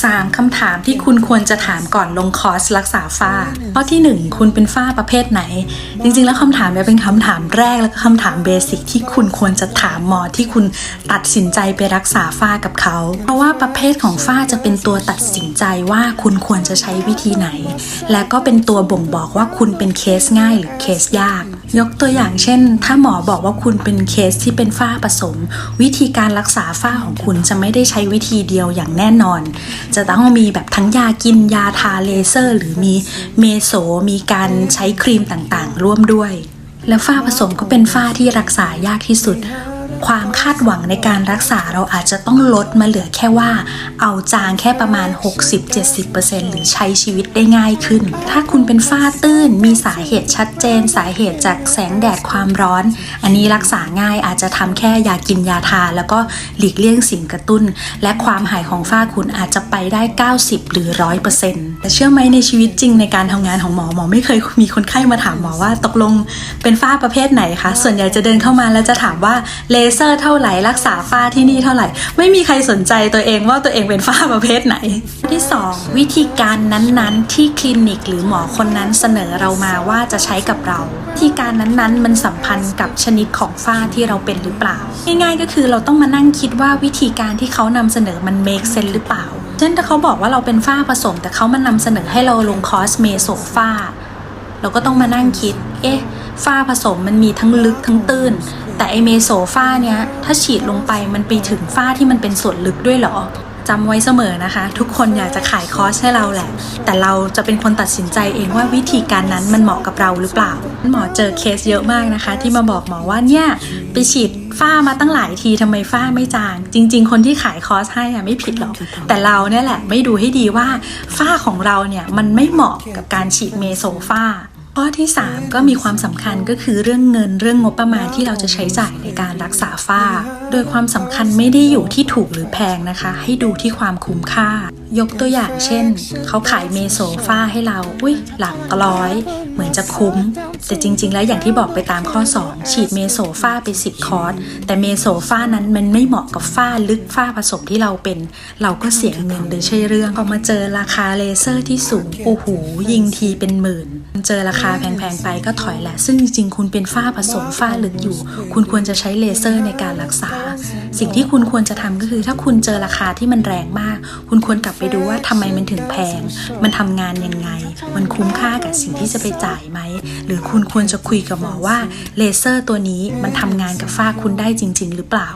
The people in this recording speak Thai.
3 คำถามที่คุณควรจะถามก่อนลงคอร์สรักษาฝ้า ข้อที่ 1 คุณเป็นฝ้าประเภทไหน จริงๆ แล้วคำถามเนี่ยเป็นคำถามแรกและก็คำถามเบสิกที่คุณควรจะถามหมอที่คุณตัดสินใจไปรักษาฝ้ากับเขา เพราะว่าประเภทของฝ้าจะเป็นตัวตัดสินใจว่าคุณควรจะใช้วิธีไหน และก็เป็นตัวบ่งบอกว่าคุณเป็นเคสง่ายหรือเคสยาก ยกตัวอย่างเช่น ถ้าหมอบอกว่าคุณเป็นเคสที่เป็นฝ้าผสม วิธีการรักษาฝ้าของคุณจะไม่ได้ใช้วิธีเดียวอย่างแน่นอน จะต้องมีแบบทั้งยากินยาทาเลเซอร์ หรือมีเมโสมีการใช้ครีมต่างๆ ร่วมด้วย แล้วฝ้าผสมก็เป็นฝ้าที่รักษายากที่สุด ความคาดหวังในการรักษาเราอาจจะต้องลดมาเหลือแค่ว่า เอาจางแค่ประมาณ 60-70%หรือใช้ชีวิตได้ง่ายขึ้น ถ้าคุณเป็นฝ้าตื้นมีสาเหตุชัดเจน สาเหตุจากแสงแดดความร้อน อันนี้รักษาง่ายอาจจะทำแค่ยากินยาทา แล้วก็หลีกเลี่ยงสิ่งกระตุ้น และความหายของฝ้าคุณอาจจะไปได้ 90 หรือ 100%แต่เชื่อไหมในชีวิตจริงในการทำงานของหมอหมอไม่เคยมีคนไข้มาถามหมอว่าตกลงเป็นฝ้าประเภทไหนคะส่วนใหญ่จะเดินเข้ามาแล้วจะถามว่าเลเซอร์เท่าไหร่รักษาฝ้าที่นี่เท่าไหร่ ไม่มีใครสนใจตัวเองว่าตัวเองเป็นฝ้าประเภทไหน ที่ 2 วิธีการนั้นๆ ที่คลินิกหรือหมอคนนั้นเสนอเรามาว่าจะใช้กับเราวิธีการนั้นๆ มันสัมพันธ์กับชนิดของฝ้าที่เราเป็นหรือเปล่า ง่ายๆก็คือเราต้องมานั่งคิดว่าวิธีการที่เขานำเสนอมัน make sense หรือเปล่า เช่นถ้าเขาบอกว่าเราเป็นฝ้าผสม แต่เขามานำเสนอให้เราลงคอร์สเมโซฝ้าเราก็ต้องมานั่งคิด เอ๊ะ ฝ้าผสมมันมีทั้งลึกทั้งตื้น แต่ไอเมโซฝ้าเนี้ย ถ้าฉีดลงไปมันไปถึงฝ้าที่มันเป็นส่วนลึกด้วยเหรอจำไว้เสมอนะคะ ทุกคนอยากจะขายคอร์สให้เราแหละ แต่เราจะเป็นคนตัดสินใจเองว่าวิธีการนั้นมันเหมาะกับเราหรือเปล่า หมอเจอเคสเยอะมากนะคะ ที่มาบอกหมอว่าเนี่ยไปฉีดฝ้ามาตั้งหลายทีทำไมฝ้าไม่จาง จริง ๆ คนที่ขายคอร์สให้อะไม่ผิดหรอก แต่เราเนี่ยแหละไม่ดูให้ดีว่าฝ้าของเราเนี่ยมันไม่เหมาะกับการฉีดเมโซฝ้า ข้อที่ 3 ก็มีความสำคัญก็คือเรื่องเงินเรื่องงบประมาณที่เราจะใช้จ่ายในการรักษาฝ้า โดยความสำคัญไม่ได้อยู่ที่ถูกหรือแพงนะคะ ให้ดูที่ความคุ้มค่า ยกตัวอย่างเช่น เขาขายเมโซฝ้าให้เรา อุ้ยหลักร้อย เหมือนจะคุ้ม แต่จริง ๆ แล้วอย่างที่บอกไปตามข้อ 2 ฉีดเมโซฝ้าไป 10 คอร์สแต่เมโซฝ้านั้นมันไม่เหมาะกับฝ้าลึกฝ้าผสมที่เราเป็น เราก็เสียเงินโดยใช่เรื่องพอมาเจอราคาเลเซอร์ที่สูงโอ้โหยิงทีเป็นหมื่น เจอราคาแพงๆไปก็ถอยแหละ ซึ่งจริงๆคุณเป็นฝ้าผสมฝ้าลึกอยู่ คุณควรจะใช้เลเซอร์ในการรักษาสิ่งที่คุณควรจะทำก็คือ ถ้าคุณเจอราคาที่มันแรงมาก คุณควรกลับไปดูว่าทำไมมันถึงแพง มันทำงานยังไง มันคุ้มค่ากับสิ่งที่จะไปจ่ายไหม หรือคุณควรจะคุยกับหมอว่าเลเซอร์ตัวนี้มันทำงานกับฝ้าคุณได้จริง ๆ หรือเปล่า